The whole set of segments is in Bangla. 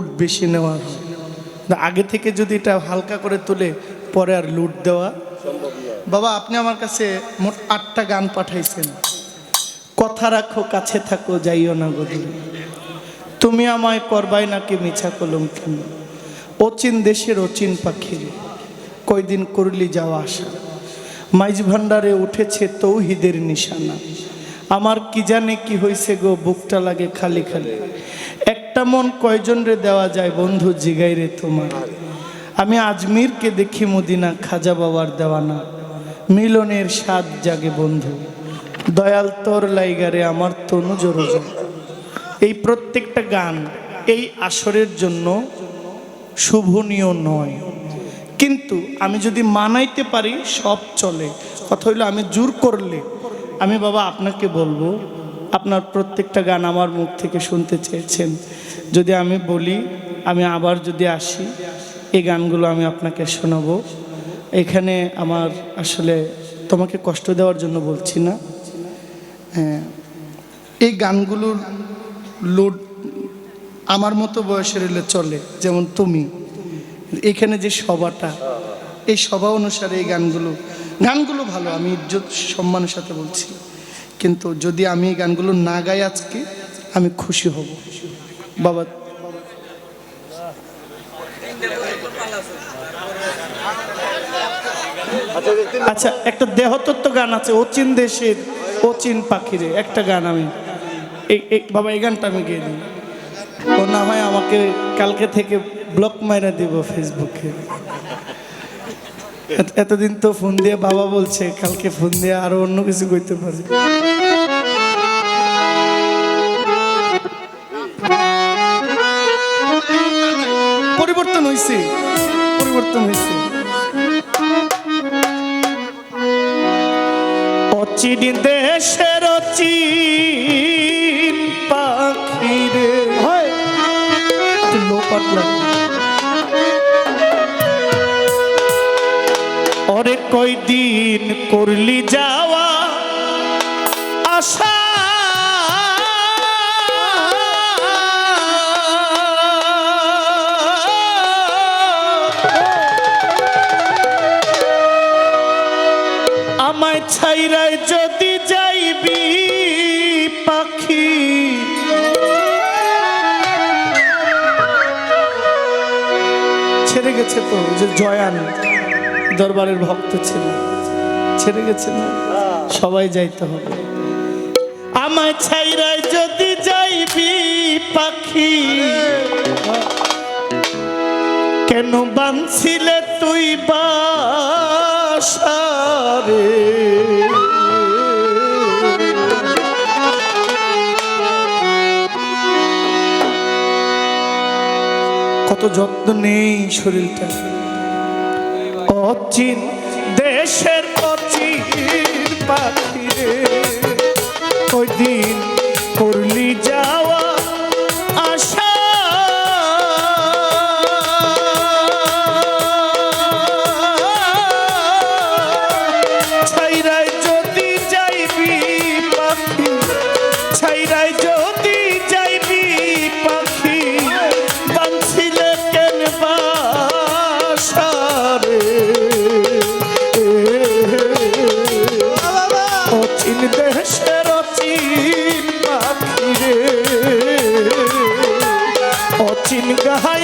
লুট বেশি নেওয়া হয়। আগে থেকে যদি এটা হালকা করে তুলে, পরে আর লুট দেওয়া বাবা, আপনি আমার কাছে মোট আটটা গান পাঠাইছেন। কথা রাখো, কাছে থাকো, যাইও না গদূলি তুমি আমায় করবাই নাকি মিছা কলম কেন? অচিন দেশের অচিন পাখির কয়দিন করলি যাওয়া আসা মাইজ ভান্ডারে উঠেছে তৌহিদের নিশানা। আমার কি জানে কি হয়েছে গো, বুকটা লাগে খালি খালি। একটা মন কয়জন রে দেওয়া যায় বন্ধু জিগাই রে তোমার? আমি আজমিরকে দেখি মদিনা খাজা বাবার দেওয়ানা। মিলনের স্বাদ জাগে বন্ধু। দয়াল তোর লাইগারে আমার তনু জোরো এই প্রত্যেকটা গান এই আসরের জন্য শুভনীয় নয়। কিন্তু আমি যদি মানাইতে পারি, সব চলে। কথা হইল আমি জোর করলে, আমি বাবা আপনাকে বলব, আপনার প্রত্যেকটা গান আমার মুখ থেকে শুনতে চেয়েছেন। যদি আমি বলি, আমি আবার যদি আসি, এই গানগুলো আমি আপনাকে শোনাবো। এখানে আমার আসলে তোমাকে কষ্ট দেওয়ার জন্য বলছি না। হ্যাঁ এই গানগুলোর লোড আমার মতো বয়সের এলে চলে, যেমন তুমি। এখানে যে সভাটা, এই সভা অনুসারে এই গানগুলো গানগুলো ভালো, আমি ইজ্জত, সম্মানের সাথে বলছি। কিন্তু যদি আমি এই গানগুলো না গাই আজকে, আমি খুশি হব। বাবা। আচ্ছা একটা দেহতত্ত্ব গান আছে অচিন দেশের অচিন পাখিরে একটা গান আমি। বাবা এই গানটা আমি গিয়ে দিই। ও না হয় আমাকে কালকে থেকে ব্লক মাইরা দিব ফেসবুকে এতদিন তো ফোন দিয়ে বাবা বলছে কালকে ফোন দিয়ে আরও অন্য কিছু করতে পারে। হয়েছে পরিবর্তন হয়েছে। অচিন দেশের অচিন হয়। লো পাতলা কয়দিন করলি যাওয়া আশা গেছে তো, যে জয়ান দরবারের ভক্ত ছিল, ছেড়ে গেছে না? সবাই যাইতে হবে। আমায় ছাইরায় যদি যাইবি পাখি, কেন বানছিলে তুই বাসারে? কত যত্ন নেই শরীরটা। অচিন দেশের অচিন পাখি ওই দিন করলি যাওয়া দেশের অচিন অচিন গায়ের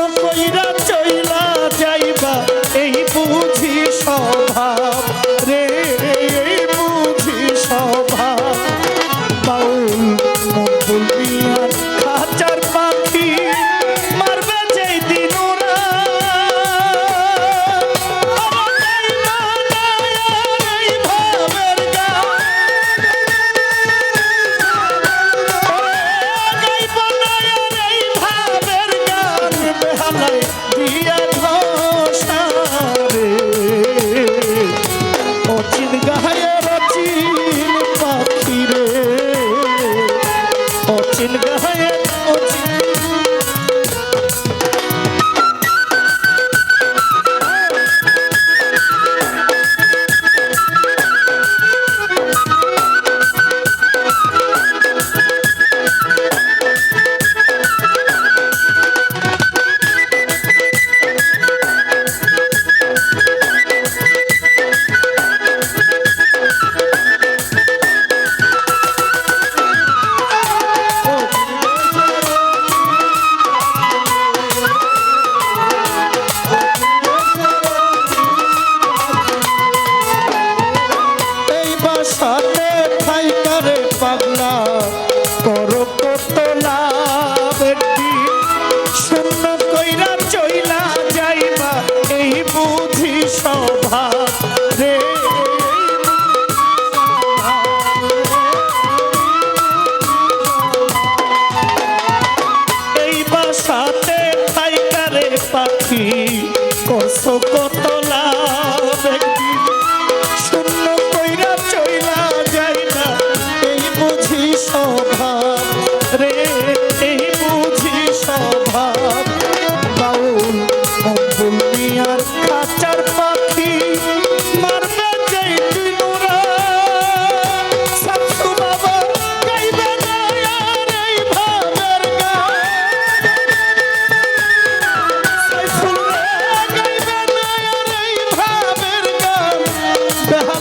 কইরা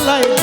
sair.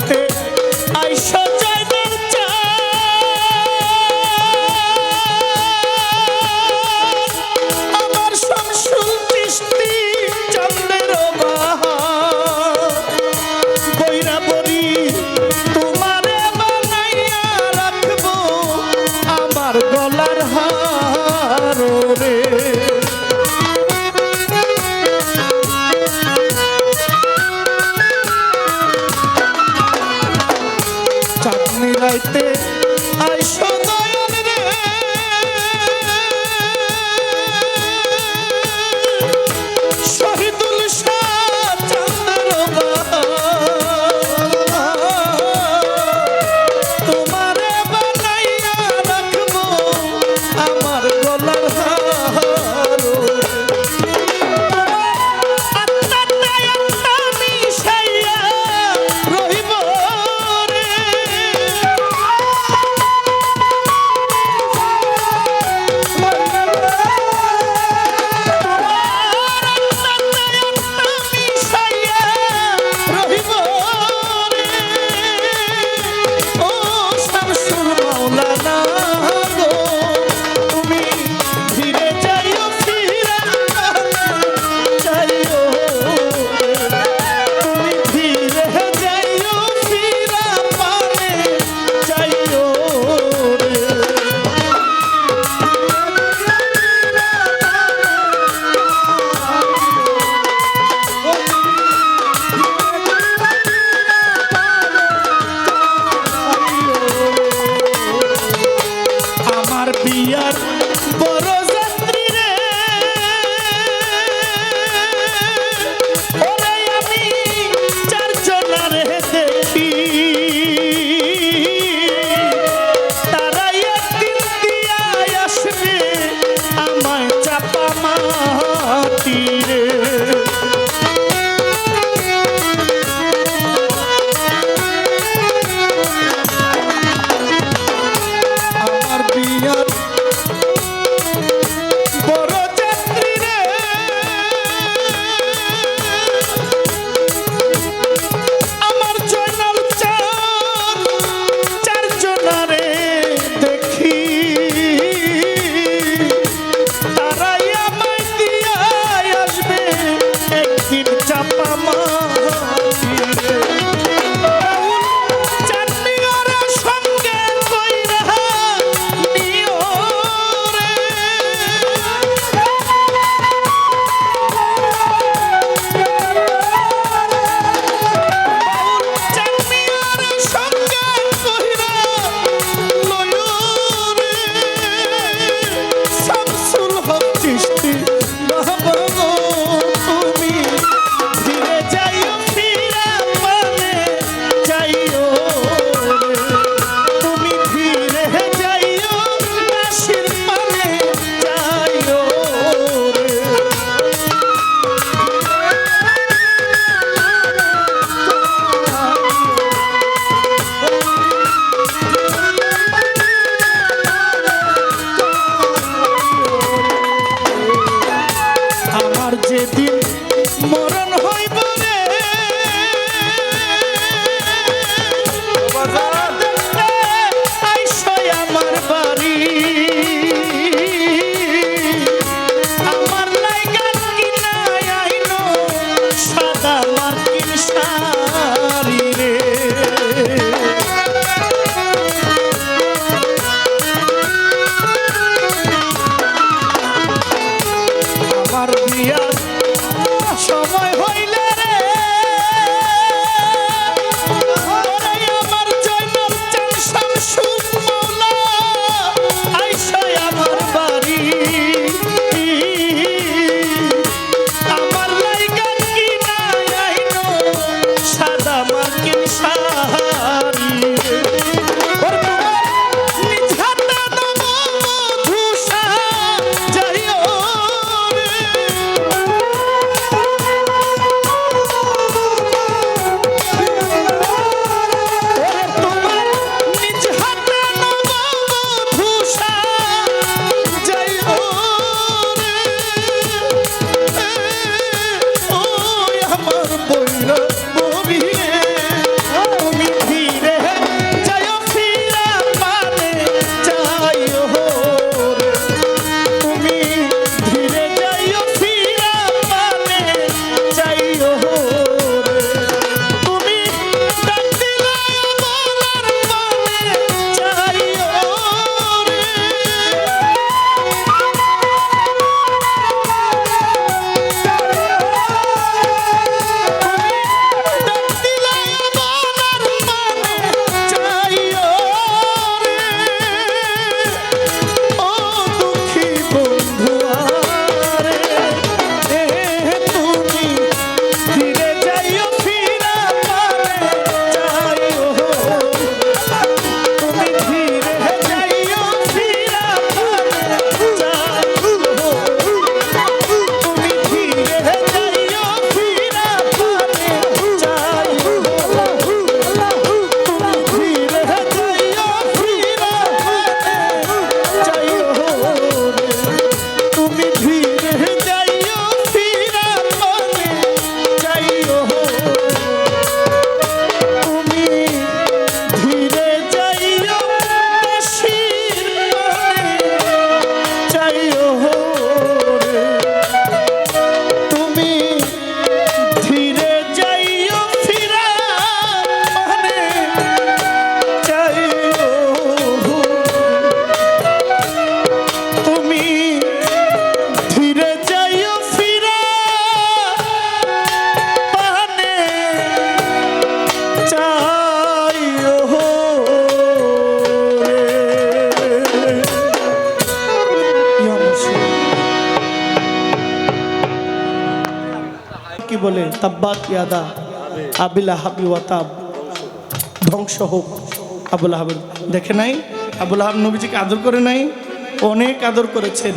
right there. কি বলে? তাব্বাত ইয়াদা। আবিলা হাবি ওয়াতাব। ধ্বংস হোক। আবুল আহাব দেখে নাই? আবুল আহাব নবীজিকে আদর করে নাই? অনেক আদর করেছেন।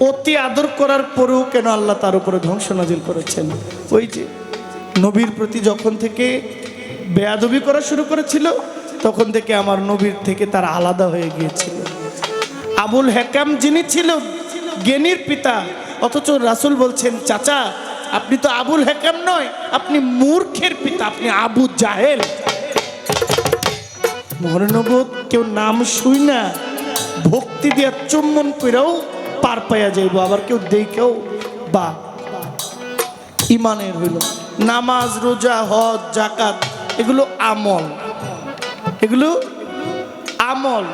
অতি আদর করার পরেও কেন আল্লাহ তার উপরে ধ্বংস নাজিল করেছেন? ওই যে নবীর প্রতি যখন থেকে বেয়াদবি করা শুরু করেছিল, তখন থেকে আমার নবীর থেকে তার আলাদা হয়ে গিয়েছিল। আবুল হেকাম যিনি ছিল জ্ঞানীর পিতা, অথচ রাসুল বলছেন, চাচা আপনি তো আবুল হেকাম নয়, আপনি মূর্খের পিতা, আপনি আবু জাহেল। মহানবত কেউ নাম শুই না, ভক্তি দিয়া চুম্বন কইরাও পার পাইয়া যাইব, আবার কেউ দেখেও বা ইমানের হইল। নামাজ, রোজা, হজ জাকাত এগুলো আমল। এগুলো আমল।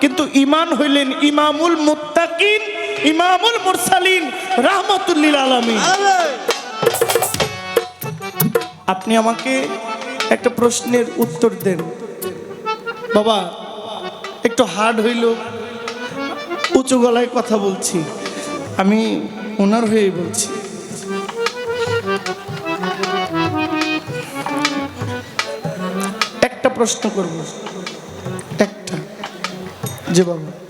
কিন্তু ইমান হইলেন ইমামুল মুত্তাকিন ইমামুল মুরসালিন রাহমাতুল্লিল আলামিন। আপনি আমাকে একটা প্রশ্নের উত্তর দেন। বাবা, একটু হার্ড হইল, উঁচু গলায় কথা বলছি। আমি ওনার হয়ে বলছি। একটা প্রশ্ন করব। একটা। যে বাবা।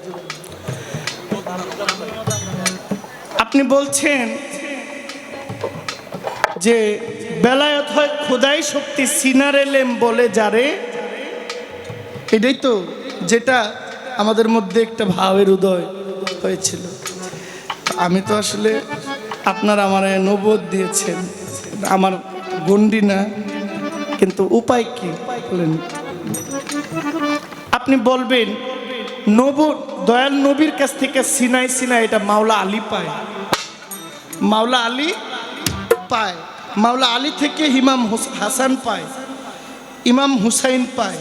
আপনি বলছেন যে বেলায়ত হয় খোদাই শক্তি সিনার এলেম বলে যারে। এটাই তো যেটা আমাদের মধ্যে একটা ভাবের উদয় হয়েছিল। আমি তো আসলে আপনার আমার নবোধ দিয়েছেন। আমার গন্ডি না, কিন্তু উপায় কি বলেন? আপনি বলবেন নব দয়াল নবীর কাছ থেকে সিনাই সিনাই এটা মাওলা আলী পায়। মাওলা আলী পায়। মাওলা আলী থেকে ইমাম হাসান পায়। ইমাম হুসাইন পায়।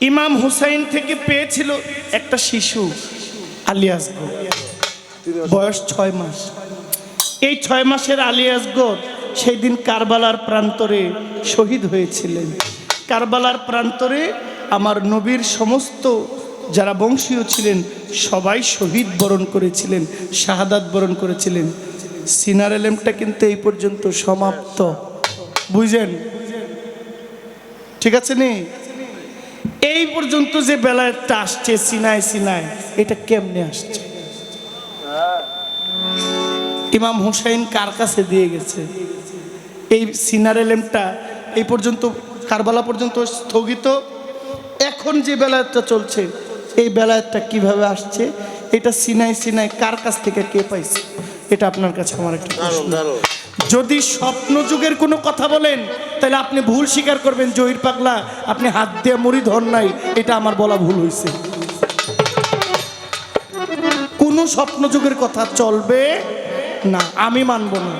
ইমাম হুসাইন থেকে পেয়েছিল একটা শিশু আলিয়াসগর বয়স ছয় মাস। এই ছয় মাসের আলিয়াসগর সেই দিন কারবালার প্রান্তরে শহীদ হয়েছিলেন। কারবালার প্রান্তরে আমার নবীর সমস্ত যারা বংশীয় ছিলেন, সবাই শহীদ বরণ করেছিলেন, শাহাদাত বরণ করেছিলেন। সিনার এলেমটা কিন্তু এই পর্যন্ত সমাপ্ত। বুঝেন? ঠিক আছে নি? এই পর্যন্ত যে বেলায়টা আসছে সিনায় সিনায়, এটা কেমনে আসছে? ইমাম হুসাইন কার কাছে দিয়ে গেছে? এই সিনার এলেমটা এই পর্যন্ত কারবালা পর্যন্ত স্থগিত। এখন যে বেলায়তটা চলছে, এই বেলায়তটা কীভাবে আসছে? এটা সিনাই সিনাই কার কাছ থেকে কে পাইছে? এটা আপনার কাছে আমার একটা প্রশ্ন। যদি স্বপ্ন যুগের কোনো কথা বলেন তাহলে আপনি ভুল স্বীকার করবেন জহির পাগলা আপনি হাত দিয়ে মুড়ি ধর নাই এটা আমার বলা ভুল হয়েছে কোনো স্বপ্ন যুগের কথা চলবে না আমি মানব না।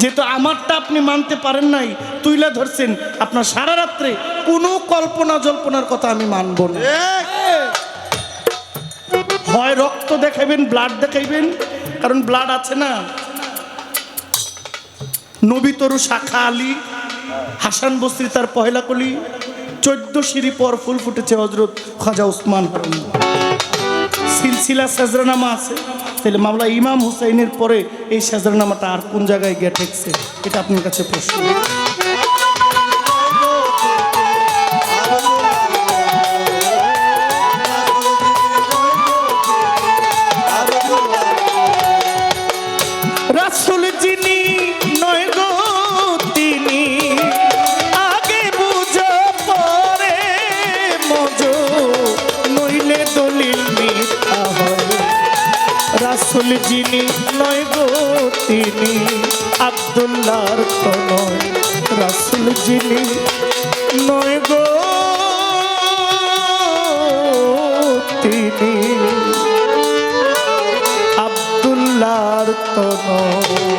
যেহেতু আমারটা আপনি মানতে পারেন নাই তুইলা ধরছেন আপনার সারা রাত্রে কোনো কল্পনা জল্পনার কথা আমি মানব না। হয় রক্ত দেখাইবেন ব্লাড দেখাইবেন কারণ ব্লাড আছে না। নবী তরু শাখা আলী, হাসান বস্রি তার পহেলা কলি, চোদ্দ সিঁড়ি পর ফুল ফুটেছে হজরত খাজা উসমান সিলসিলা সাজরানামা আছে। তাহলে মামলা ইমাম হুসাইনের পরে এই সাজরানামাটা আর কোন জায়গায় গিয়ে ঠেকছে, এটা আপনার কাছে প্রশ্ন। রাসুল যিনি নয় গো তিনি। আবদুল্লাহর তো নয়, রাসুল যিনি নয় গো তিনি। আব্দুল যত্ন